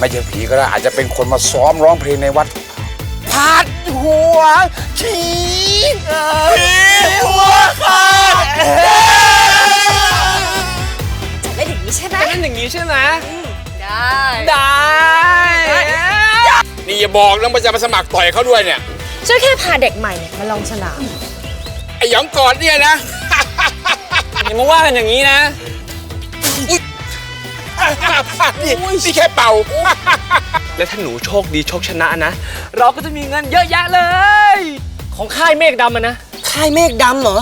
ไม่ใช่ผีก็ได้อาจจะเป็นคนมาซ้อมร้องเพลงในวัดพาดหัวผีผีหัวขาดจะเล่นอย่างนี้ใช่ไหมเล่นอย่างนี้ใช่ไหมได้ได้นี่อย่าบอกนะมันจะมาสมัครต่อยเขาด้วยเนี่ยช่วยแค่พาเด็กใหม่เนี่ยมาลองสนาม ไอ้หยองกอดเนี่ยนะอย่ามาว่ากันอย่างนี้นะ นี่นี่แค่เป่า และถ้าหนูโชคดีโชคชนะนะ เราก็จะมีเงินเยอะแยะเลย ของค่ายเมฆดำอะนะ ค่ายเมฆดำเหรอ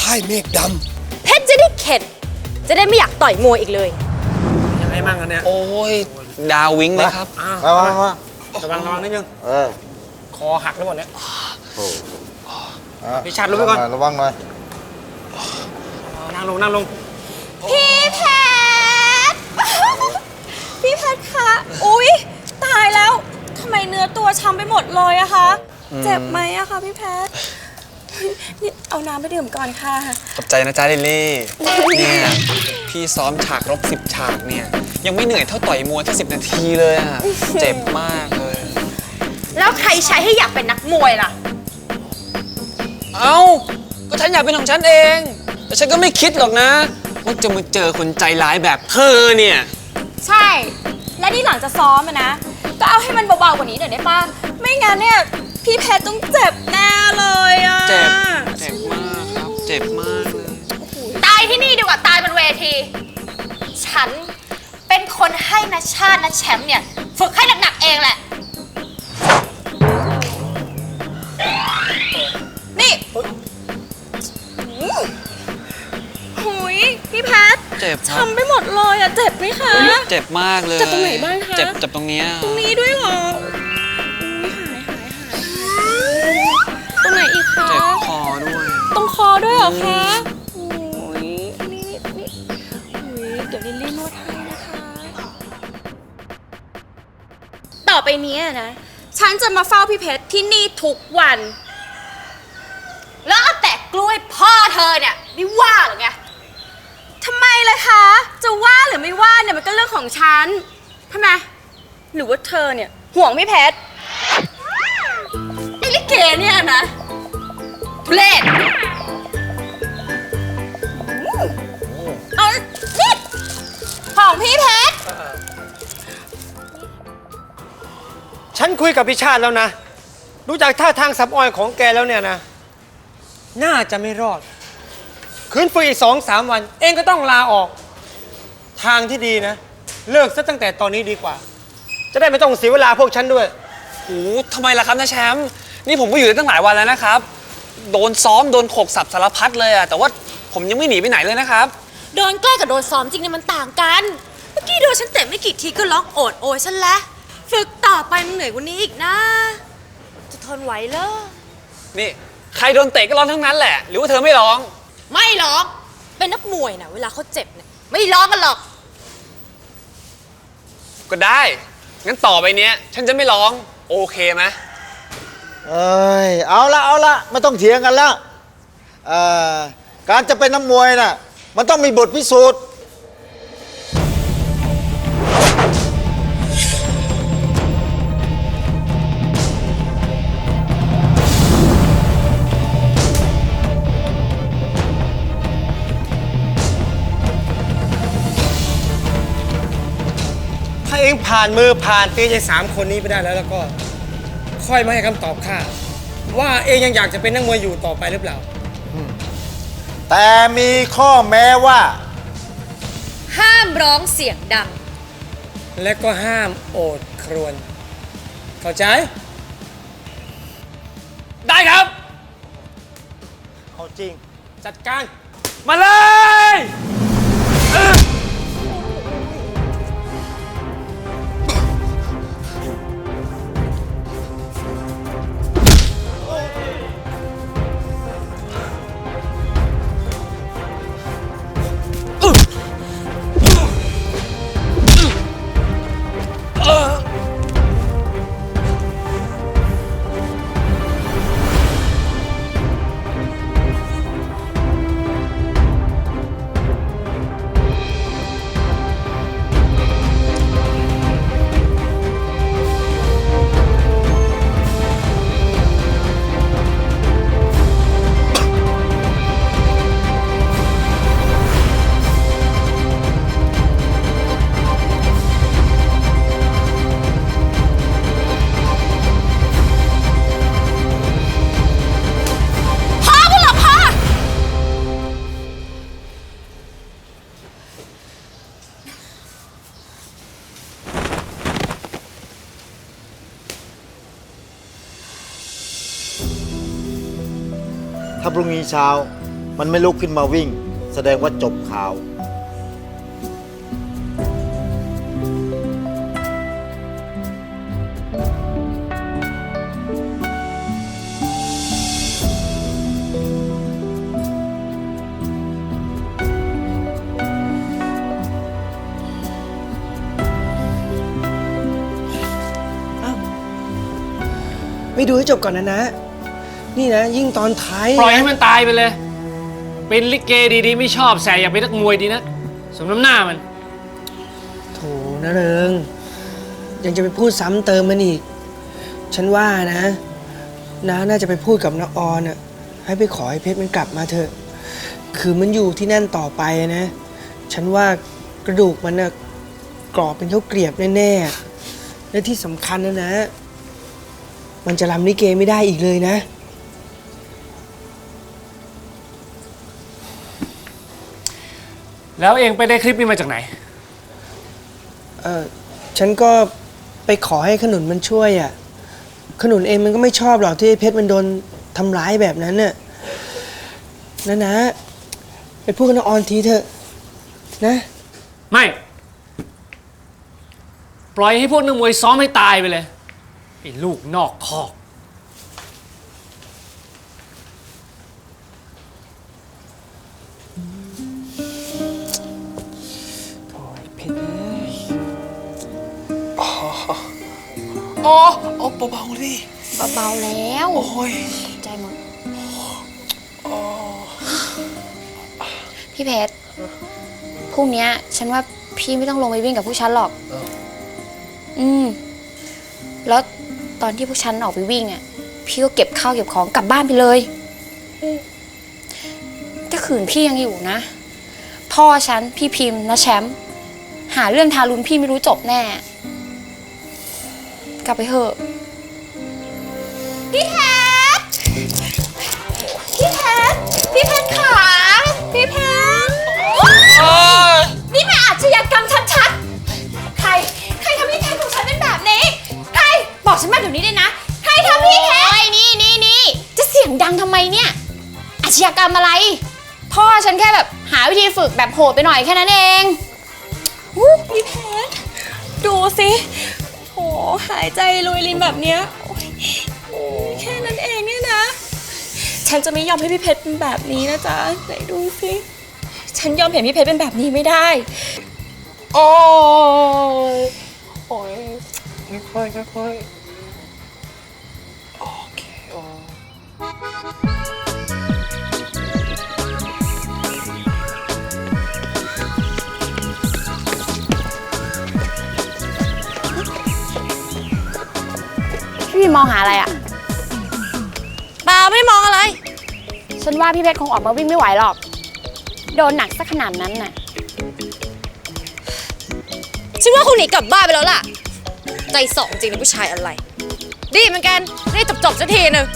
ค่ายเมฆดเพชรจะได้เข็ด จะได้ไม่อยากต่อยมวยอีกเลย ยังไงมั่งกันเนี่ยโอ้ยดาววิงเลยครับำมามามาระวังระวังนิดนึง เออคอหักแล้วหมดเนี่ย พี่ชัดลงไปก่อน ระวังหน่อย นั่งลงนั่งลง พี่แพท พี่แพทคะ อุ๊ย ตายแล้วทำไมเนื้อตัวช้ำไปหมดเลยอะคะ เจ็บไหมอะคะพี่แพทนี่เอาน้ำไปดื่มก่อนค่ะ ขอบใจนะจ๊ะลิลลี่ เนี่ยพี่ซ้อมฉากรบสิบฉากเนี่ย ยังไม่เหนื่อยเท่าต่อยมวยแค่สิบนาทีเลยอะเจ็บมากเลย แล้วใครใช้ให้อยากเป็นนักมวยล่ะ เอ้า ก็ฉันอยากเป็นของฉันเอง แต่ฉันก็ไม่คิดหรอกนะ ว่าจะมาเจอคนใจร้ายแบบเธอเนี่ย ใช่ และนี่หลังจะซ้อมอะนะ ก็เอาให้มันเบาๆกว่านี้หน่อยได้ป่ะ ไม่งั้นเนี่ย พี่แพทต้องเจ็บแน่เลยอะเจ็บ เจ็บมากครับ เจ็บมากเลย ตายที่นี่ดีกว่าตายบนเวที ฉันเป็นคนให้นัชชาตินัชแชมป์เนี่ย ฝึกให้หนักๆเองแหละ เจ็บครับช้ำไปหมดเลยอะเจ็บไหมคะ เจ็บมากเลยเจ็บตรงไหนบ้างคะ เจ็บเจ็บตรงเนี้ยตรงนี้ด้วยเหรออุ๊ยหายหายหายตรงไหนอีกคะ เจ็บคอด้วยตรงคอด้วยเหรอคะ โอ้ยนี่นี่โอ้ยเดี๋ยวลิลลี่นวดให้นะคะ ต่อไปเนี้ยนะ ฉันจะมาเฝ้าพี่เพชรที่นี่ทุกวัน แล้วเอาแต่กล้วยพ่อเธอเนี่ยไม่ว่าเหรอไง ล่ะคะ จะว่าหรือไม่ว่าเนี่ยมันก็เรื่องของฉันทำไมหรือว่าเธอเนี่ยห่วงพี่เพชรไอ้ลิเกเนี่ยนะ ทุเลศเอานี่ของพี่เพชรฉันคุยกับพิชาติแล้วนะ รู้จักท่าทางสับออยของแกแล้วเนี่ยนะ น่าจะไม่รอด คืนฝึกอีกสองสามวัน เองก็ต้องลาออก ทางที่ดีนะ เลิกซะตั้งแต่ตอนนี้ดีกว่า จะได้ไม่ต้องเสียเวลาพวกฉันด้วย โอ้โหทำไมล่ะครับนะแชมป์นี่ผมก็อยู่ได้ตั้งหลายวันแล้วนะครับ โดนซ้อมโดนโขกสับสารพัดเลยอะแต่ว่าผมยังไม่หนีไปไหนเลยนะครับ โดนแกล้งกับโดนซ้อมจริงเนี่ยมันต่างกัน เมื่อกี้โดนฉันเตะไม่กี่ทีก็ร้องโอดโอยฉันแล้วฝึกต่อไปมันเหนื่อยกว่านี้อีกนะ จะทนไหวเหรอ นี่ ใครโดนเตะก็ร้องทั้งนั้นแหละ หรือว่าเธอไม่ร้อง ไม่ร้อง เป็นนักมวยนะเวลาเขาเจ็บเนี่ยไม่ร้องกันหรอก ก็ได้ งั้นต่อไปเนี้ย ฉันจะไม่ร้อง โอเคไหมเอ้ยเอาละเอาละไม่ต้องเถียงกันแล้วเอ่อการจะเป็นนักมวยน่ะมันต้องมีบทพิสูจน์ ผ่านมือผ่านตีใจสามคนนี้ไปได้แล้วแล้วก็ ค่อยมาให้คำตอบข้าว่าเองยังอยากจะเป็นนักมวยอยู่ต่อไปหรือเปล่า แต่มีข้อแม้ว่า ห้ามร้องเสียงดัง และก็ห้ามโอดครวญเข้าใจ ได้ครับ เอาจริง จัดการ มาเลย พรุ่งนี้เช้า มันไม่ลุกขึ้นมาวิ่ง แสดงว่าจบข่าว ไม่ดูให้จบก่อนนะนะ นี่นะ ยิ่งตอนท้ายปล่อยให้มันตายไปเลย เป็นลิเกดีๆ ไม่ชอบแสอยากเป็นนักมวยดีนะสมน้ำหน้ามันโถนะเริง ยังจะไปพูดซ้ำเติมมันอีก ฉันว่านะน้าน่าจะไปพูดกับน้าออนอะให้ไปขอให้เพชรมันกลับมาเถอะ คือมันอยู่ที่นั่นต่อไปนะ ฉันว่ากระดูกมันน่ะกรอบเป็นข้าวเกรียบแน่ๆ และที่สำคัญนะนะ มันจะรำลิเกไม่ได้อีกเลยนะ แล้วเองไปได้คลิปนี้มาจากไหน เออฉันก็ไปขอให้ขนุนมันช่วยอะ ขนุนเองมันก็ไม่ชอบหรอกที่เพชรมันโดนทำร้ายแบบนั้นน่ะนะนะ ไปพูดกับน้าออนทีเถอะ นะ ไม่ ปล่อยให้พวกนักมวยซ้อมให้ตายไปเลยไอ้ลูกนอกคอก อ๋อเบาๆดิเบาๆแล้ว โอ้ยใจหมดพี่เพชรพรุ่งเนี้ยฉันว่าพี่ไม่ต้องลงไปวิ่งกับพวกฉันหรอก อืม แล้วตอนที่พวกฉันออกไปวิ่งอะ พี่ก็เก็บข้าวเก็บของกลับบ้านไปเลยอืมถ้าขืนพี่ยังอยู่นะ พ่อฉันพี่พิมพ์นะแชมป์หาเรื่องทารุณพี่ไม่รู้จบแน่ กลับไปเถอะ พี่แพทพี่แพทพี่แพทขาพี่แพทนี่มันอาชญากรรมชัดๆ ใคร ใครทำพี่แพทของฉันเป็นแบบนี้ ใคร บอกฉันมาเดี๋ยวนี้เลยนะ ใครทำพี่แพทโอ้ยนี่นี่นี่จะเสียงดังทำไมเนี่ย อาชญากรรมอะไร พ่อฉันแค่แบบหาวิธีฝึกแบบโหดไปหน่อยแค่นั้นเองอู้พี่แพทดูสิโหายใจลุยลินแบบเนี้ยแค่นั้นเองเนี่ยนะ ฉันจะไม่ยอมให้พี่เพชรเป็นแบบนี้นะจ๊ะไหนดูสิฉันยอมเห็นพี่เพชรเป็นแบบนี้ไม่ได้ โอ้ยโอ้ยค่อยๆค่อย พี่พิมมองหาอะไรอะเปล่าไม่มองอะไร ฉันว่าพี่เพชรคงออกมาวิ่งไม่ไหวหรอก โดนหนักสักขนาดนั้นน่ะ ฉันว่าคงหนีกลับบ้านไปแล้วล่ะ ใจสองจริงนะผู้ชายอะไร ดีเหมือนกันได้จบจบๆสักทีหนึ่ง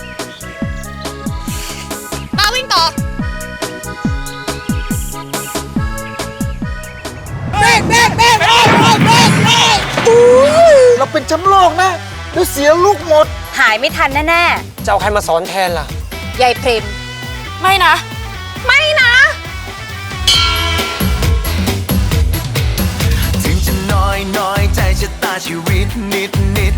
มาวิ่งต่อ เราเป็นแชมป์โลกนะ แล้วเสียลูกหมด หายไม่ทันแน่จะเอาใครมาสอนแทนล่ะยายเพรมไม่นะ ไม่นะ ถึงจะน้อยน้อยใจชะตาชีวิตนิดนิด